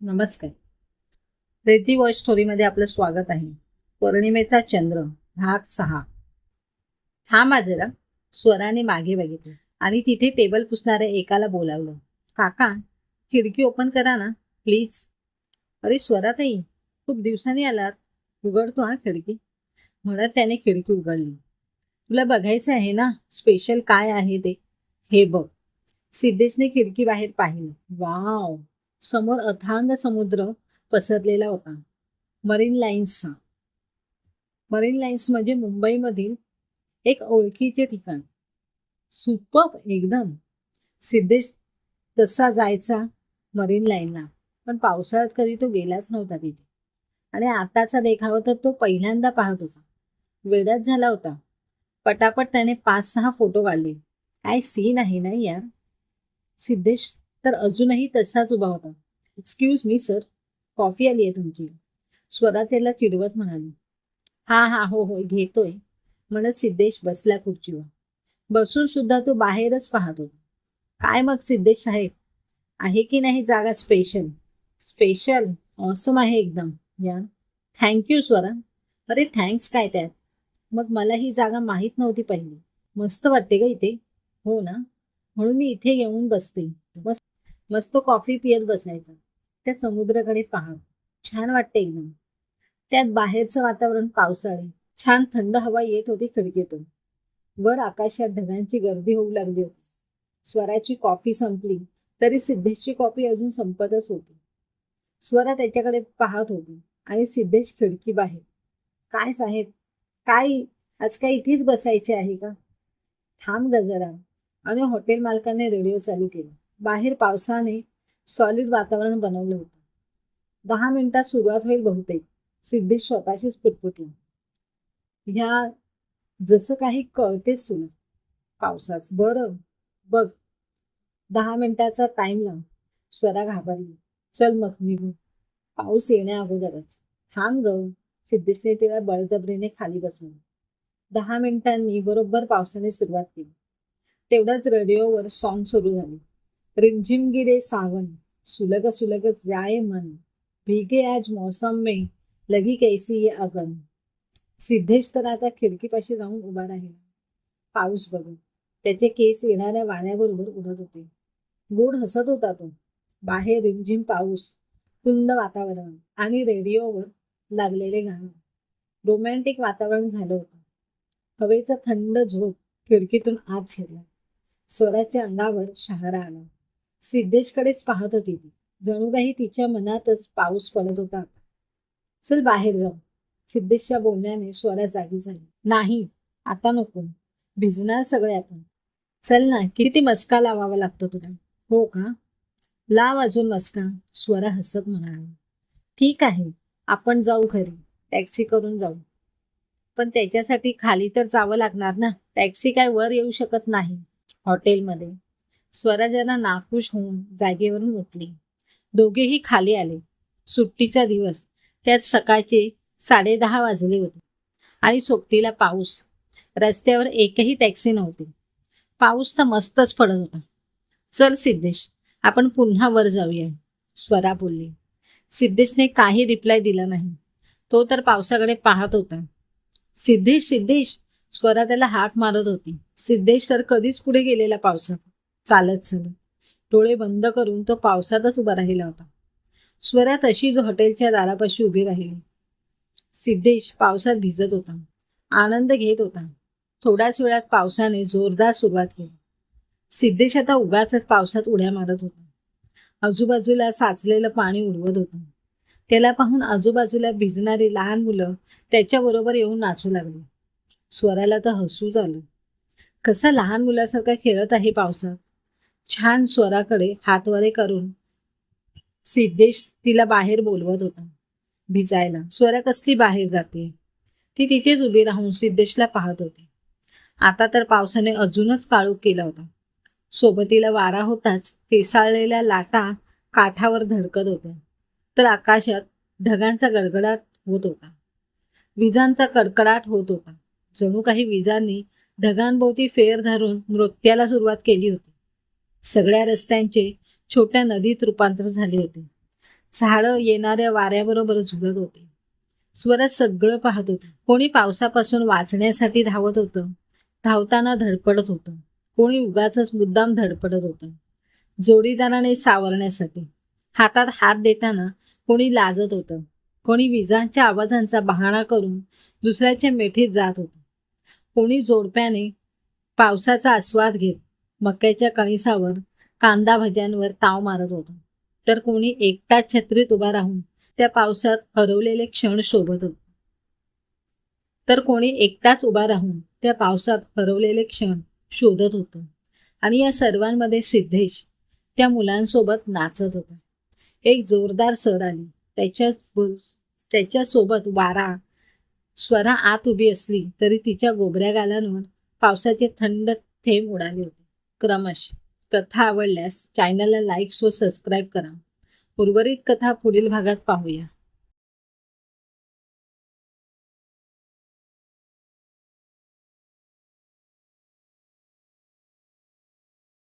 नमस्कार. रेती वॉइस स्टोरीमध्ये आपलं स्वागत आहे. पौर्णिमेचा चंद्र भाग सहा. हा जरा स्वराने मागे बघितलं आणि तिथे टेबल पुसणाऱ्या एकाला बोलावलं. काका खिडकी ओपन करा ना प्लीज. अरे स्वराताई खूप दिवसांनी आलात. उघडतो हा खिडकी. म्हणत त्याने खिडकी उघडली. तुला बघायचं आहे ना स्पेशल काय आहे ते? हे बघ. सिद्धेशने खिडकी बाहेर पाहिलं. वाव! समोर अथांग समुद्र पसरलेला होता. मरीन लाईन्सचा मरीन लाईन्स म्हणजे मुंबईमधील एक ओळखीचे ठिकाण. सुपर एकदम. सिद्धेश तसा जायचा मरीन लाईनला पण पावसाळ्यात कधी तो गेलाच नव्हता तिथे. आणि आताचा देखावा तर तो पहिल्यांदा पाहत होता. वेड्यात झाला होता. पटापट त्याने पाच सहा फोटो काढले. काय सीन आहे ना यार? सिद्धेश तर अजूनही तसाच उभा होता. एक्सक्यूज मी सर कॉफी आली आहे तुमची. स्वरातेला त्याला चिडवत म्हणाली. हा हा हो हो घेतोय. म्हणत सिद्धेश बसला खुर्चीवर. बसून सुद्धा तो बाहेरच पाहत. होता काय मग सिद्धेश साहेब? आहे की नाही जागा स्पेशल स्पेशल ऑसम आहे एकदम. या. Thank you Swara. अरे थँक्स काय त्यात? मग मला ही जागा माहीत नव्हती पहिली. मस्त वाटते का इथे. हो ना? म्हणून मी इथे येऊन बसते. मस्त कॉफी पियत बसायचं. त्या समुद्राकडे पाहत छान वाटते एकदम. त्यात बाहेरचं वातावरण पावसाळी. छान थंड हवा येत होती खिडकीतून. वर आकाशात ढगांची गर्दी होऊ लागली होती. स्वराची कॉफी संपली. तरी सिद्धेशची कॉफी अजून संपतच होती. स्वरा त्याच्याकडे पाहत होती. आणि सिद्धेश खिडकी बाहेर. काय साहेब? काय? आज काय इथेच बसायचे आहे का? थांब गजरा आणि हॉटेल मालकाने रेडिओ चालू केला. बाहेर पावसाने सॉलिड वातावरण बनवलं होतं. दहा मिनिटात सुरुवात होईल बहुतेक. सिद्धेश स्वतःशीच पुटपुटला. ह्या जसं काही कळतेच तुला. पावसाच. बरं बघ. दहा मिनिटाचा टाइम लाव. स्वरा घाबरली. चल मग निघू. पाऊस येण्या अगोदरच. थांब ग. सिद्धेशने तिला बळजबरीने खाली बसवलं. दहा मिनिटांनी बरोबर पावसाने सुरुवात केली. तेवढ्याच रेडिओवर सॉन्ग सुरू झाले. रिमझिम गिरे सावन सुलग सुलग जाए मन भीगे आज मौसम में लगी कैसी ये अगन। सिद्धेश तर आता खिडकीपाशी जाऊन उभा राहिला. पाऊस बघून त्याचे केस येणाऱ्या वाऱ्याबरोबर उडत होते. गोड हसत होता तो. बाहेर रिमझिम पाऊस कुंद वातावरण आणि रेडिओवर लागलेले गाणं. रोमॅन्टिक वातावरण झालं होतं. हवेचा थंड झोप खिडकीतून आत शिरला. स्वराच्या अंगावर शहारा आला. सिद्धेशकडेच पाहत होती ती. जणू काही तिच्या मनातच पाऊस पडत होता. चल बाहेर जाऊ. सिद्धेशच्या बोलण्याने स्वरा जागी झाली. नाही आता नको. भिजणार सगळे आपण. चल ना किती मस्का लावावा लागतो तुला. हो का? लाव अजून मस्का. स्वरा हसत म्हणाला. ठीक आहे आपण जाऊ घरी. टॅक्सी करून जाऊ. पण त्याच्यासाठी खाली तर जावं लागणार ना. टॅक्सी काय वर येऊ शकत नाही. हॉटेलमध्ये. स्वराजांना नाखुश होऊन जागेवरून उठली. दोघेही खाली आले. सुट्टीचा दिवस. त्यात सकाळचे साडेदहा वाजले होते. आणि सोबतीला पाऊस. रस्त्यावर एकही टॅक्सी नव्हती. पाऊस तर मस्तच पडत होता. चल सिद्धेश आपण पुन्हा वर जाऊया स्वरा बोलली. सिद्धेशने काही रिप्लाय दिला नाही. तो तर पावसाकडे पाहत होता. सिद्धेश सिद्धेश स्वरा त्याला हाक मारत होती. सिद्धेश तर कधीच पुढे गेलेला पावसात. चालत चालत. डोळे बंद करून तो पावसातच उभा राहिला होता. स्वरा तशीच हॉटेलच्या दारापाशी उभी राहिली. सिद्धेश पावसात भिजत होता. आनंद घेत होता. थोड्याच वेळात पावसाने जोरदार सुरुवात केली. सिद्धेश आता उगाच पावसात उड्या मारत होता. आजूबाजूला साचलेलं पाणी उडवत होतं. त्याला पाहून आजूबाजूला भिजणारी लहान मुलं त्याच्याबरोबर येऊन नाचू लागली. स्वराला तर हसू झालं. कसा लहान मुलासारखा खेळत आहे पावसात. छान स्वराकडे हातवारे करून सिद्धेश तिला बाहेर बोलवत होता. भिजायला. स्वरा कसली बाहेर जाते? ती तिथेच उभी राहून सिद्धेशला पाहत होती. आता तर पावसाने अजूनच काळोख केला होता. सोबतीला वारा होताच फेसाळलेल्या लाटा काठावर धडकत होत्या. तर आकाशात ढगांचा गडगडाट होत होता. विजांचा कडकडाट होत होता. जणू काही विजांनी ढगांभोवती फेर धरून नृत्याला सुरुवात केली होती. सगळ्या रस्त्यांचे छोट्या नदीत रूपांतर झाले होते. झाडं येणाऱ्या वाऱ्याबरोबर झुलत होते. स्वरात सगळं पाहत होतं. कोणी पावसापासून वाचण्यासाठी धावत होतं. धावताना धडपडत होतं. कोणी उगाच मुद्दाम धडपडत होतं. जोडीदाराने सावरण्यासाठी. हातात हात देताना कोणी लाजत होतं. कोणी विजांच्या आवाजांचा बहाणा करून दुसऱ्याच्या मेठीत जात होतं. कोणी जोडप्याने पावसाचा आस्वाद घेत मक्याच्या कणिसावर कांदा भज्यांवर ताव मारत होता. तर कोणी एकटाच छत्रीत उभा राहून त्या पावसात हरवलेले क्षण शोभत होते. तर कोणी एकटाच उभा राहून त्या पावसात हरवलेले क्षण शोधत होतं. आणि या सर्वांमध्ये सिद्धेश त्या मुलांसोबत नाचत होता. एक जोरदार सर आली. त्याच्या त्याच्यासोबत वारा स्वरा आत उभी असली तरी तिच्या गोबऱ्या गालांवर पावसाचे थंड थेंब उडाले होते. क्रमश कथा आवडल्यास चॅनलला लाईक्स व सबस्क्राईब करा. उर्वरित कथा पुढील भागात पाहूया.